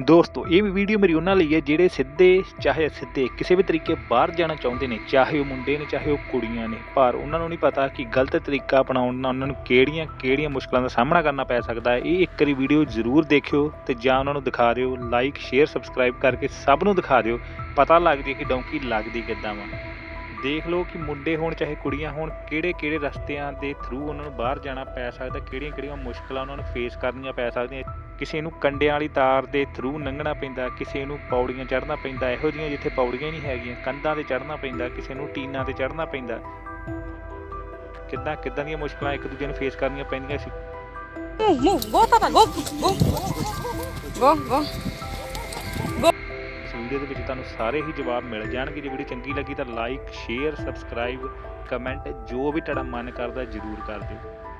ਦੋਸਤੋ ਇਹ ਵੀ ਵੀਡੀਓ ਮੇਰੀ ਉਹਨਾਂ ਲਈ ਹੈ ਜਿਹੜੇ ਸਿੱਧੇ ਚਾਹੇ ਸਿੱਧੇ ਕਿਸੇ ਵੀ ਤਰੀਕੇ ਬਾਹਰ ਜਾਣਾ ਚਾਹੁੰਦੇ ਨੇ ਚਾਹੇ ਉਹ ਮੁੰਡੇ ਨੇ ਚਾਹੇ ਉਹ ਕੁੜੀਆਂ ਨੇ ਪਰ ਉਹਨਾਂ ਨੂੰ ਨਹੀਂ ਪਤਾ ਕਿ ਗਲਤ ਤਰੀਕਾ ਅਪਣਾਉਣ ਨਾਲ ਉਹਨਾਂ ਨੂੰ ਕਿਹੜੀਆਂ ਕਿਹੜੀਆਂ ਮੁਸ਼ਕਲਾਂ ਦਾ ਸਾਹਮਣਾ ਕਰਨਾ ਪੈ ਸਕਦਾ ਹੈ। ਇਹ ਇੱਕ ਵਾਰੀ ਵੀਡੀਓ ਜ਼ਰੂਰ ਦੇਖਿਓ ਤੇ ਜਾਂ ਉਹਨਾਂ ਨੂੰ ਦਿਖਾ ਦਿਓ ਲਾਈਕ ਸ਼ੇਅਰ ਸਬਸਕ੍ਰਾਈਬ ਕਰਕੇ ਸਭ ਨੂੰ ਦਿਖਾ ਦਿਓ। ਪਤਾ ਲੱਗ ਜੇ ਕਿ ਡੌਂਕੀ ਲੱਗਦੀ ਕਿੱਦਾਂ ਵਾ। ਦੇਖ ਲਓ ਕਿ ਮੁੰਡੇ ਹੋਣ ਚਾਹੇ ਕੁੜੀਆਂ ਹੋਣ ਕਿਹੜੇ ਕਿਹੜੇ ਰਸਤਿਆਂ ਦੇ ਥਰੂ ਉਹਨਾਂ ਨੂੰ ਬਾਹਰ ਜਾਣਾ ਪੈ ਸਕਦਾ ਕਿਹੜੀਆਂ ਕਿਹੜੀਆਂ ਮੁਸ਼ਕਲਾਂ ਉਹਨਾਂ ਨੂੰ ਫੇਸ ਕਰਨੀਆਂ ਪੈ ਸਕਦੀਆਂ। ਕਿਸੇ ਨੂੰ ਕੰਡਿਆਂ ਵਾਲੀ ਤਾਰ ਦੇ ਥਰੂ ਲੰਘਣਾ ਪੈਂਦਾ ਕਿਸੇ ਨੂੰ ਪੌੜੀਆਂ ਚੜ੍ਹਨਾ ਪੈਂਦਾ ਇਹੋ ਜਿਹੀਆਂ ਜਿੱਥੇ ਪੌੜੀਆਂ ਨਹੀਂ ਹੈਗੀਆਂ ਕੰਧਾਂ ਤੇ ਚੜ੍ਹਨਾ ਪੈਂਦਾ ਕਿਸੇ ਨੂੰ ਟੀਨਾਂ ਤੇ ਚੜ੍ਹਨਾ ਪੈਂਦਾ। ਕਿੱਦਾਂ ਕਿੱਦਾਂ ਦੀਆਂ ਮੁਸ਼ਕਲਾਂ ਇੱਕ ਦੂਜੇ ਨੂੰ ਫੇਸ ਕਰਨੀਆਂ ਪੈਂਦੀਆਂ ਸੀ। Move, move, go, Tata, go, go, go, video ਦੇ ਵਿੱਚ ਤੁਹਾਨੂੰ ਸਾਰੇ ਹੀ ਜਵਾਬ ਮਿਲ ਜਾਣਗੇ। ਜੇ ਵੀਡੀਓ ਚੰਗੀ ਲੱਗੀ ਤਾਂ ਲਾਈਕ ਸ਼ੇਅਰ ਸਬਸਕ੍ਰਾਈਬ ਕਮੈਂਟ ਜੋ ਵੀ ਤੁਹਾਡਾ ਮਨ ਕਰਦਾ ਜਰੂਰ ਕਰ ਦਿਓ।